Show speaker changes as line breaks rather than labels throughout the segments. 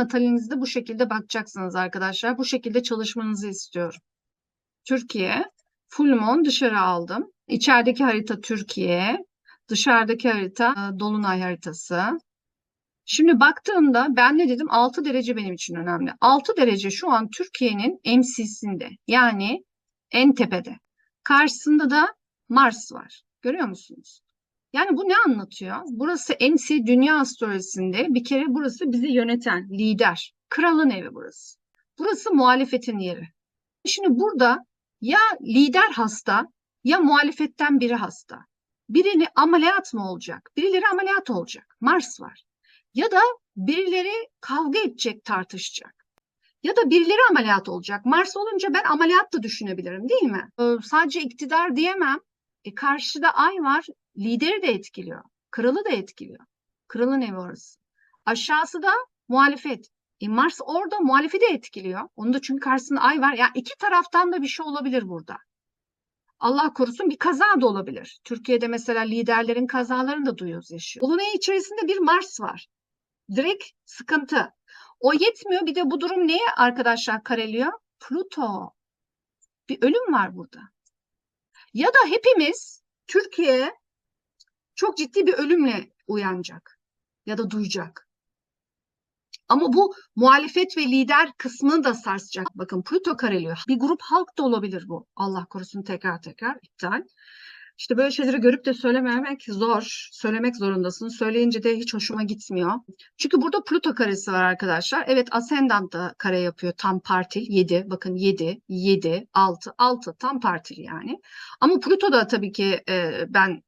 natalinizde bu şekilde bakacaksınız arkadaşlar. Bu şekilde çalışmanızı istiyorum. Türkiye, full moon dışarı aldım. İçerideki harita Türkiye, dışarıdaki harita e, dolunay haritası. Şimdi baktığımda ben ne dedim? 6 derece benim için önemli. 6 derece şu an Türkiye'nin MC'sinde yani en tepede. Karşısında da Mars var. Görüyor musunuz? Yani bu ne anlatıyor? Burası MC Dünya Astrolojisi'nde bir kere burası bizi yöneten, lider. Kralın evi burası. Burası muhalefetin yeri. Şimdi burada ya lider hasta ya muhalefetten biri hasta. Birini ameliyat mı olacak? Birileri ameliyat olacak. Mars var. Ya da birileri kavga edecek, tartışacak. Ya da birileri ameliyat olacak. Mars olunca ben ameliyat da düşünebilirim değil mi? Ee, sadece iktidar diyemem. E, karşıda ay var, lideri de etkiliyor. Kralı da etkiliyor. Kralın evi orası. Aşağısı da muhalefet. E, Mars orada muhalefeti de etkiliyor. Onun da çünkü karşısında ay var. Yani iki taraftan da bir şey olabilir burada. Allah korusun bir kaza da olabilir. Türkiye'de mesela liderlerin kazalarını da duyuyoruz yaşıyor. Dolunay içerisinde bir Mars var. Direkt sıkıntı. O yetmiyor. Bir de bu durum neye arkadaşlar kareliyor? Pluto. Bir ölüm var burada. Ya da hepimiz Türkiye çok ciddi bir ölümle uyanacak ya da duyacak. Ama bu muhalefet ve lider kısmını da sarsacak. Bakın Pluto kareliyor. Bir grup halk da olabilir bu. Allah korusun tekrar tekrar iptal. İşte böyle şeyleri görüp de söylememek zor. Söylemek zorundasın. Söyleyince de hiç hoşuma gitmiyor. Çünkü burada Pluto karesi var arkadaşlar. Evet Ascendant da kare yapıyor. Tam partil 7. Bakın 7, 7, 6, 6 tam partil yani. Ama Pluto da tabii ki e, ben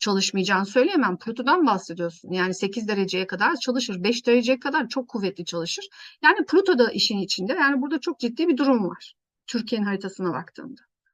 çalışmayacağını söyleyemem. Plüto'dan bahsediyorsun. Yani 8 dereceye kadar çalışır. 5 dereceye kadar çok kuvvetli çalışır. Yani Plüto da işin içinde. Yani burada çok ciddi bir durum var. Türkiye'nin haritasına baktığımda.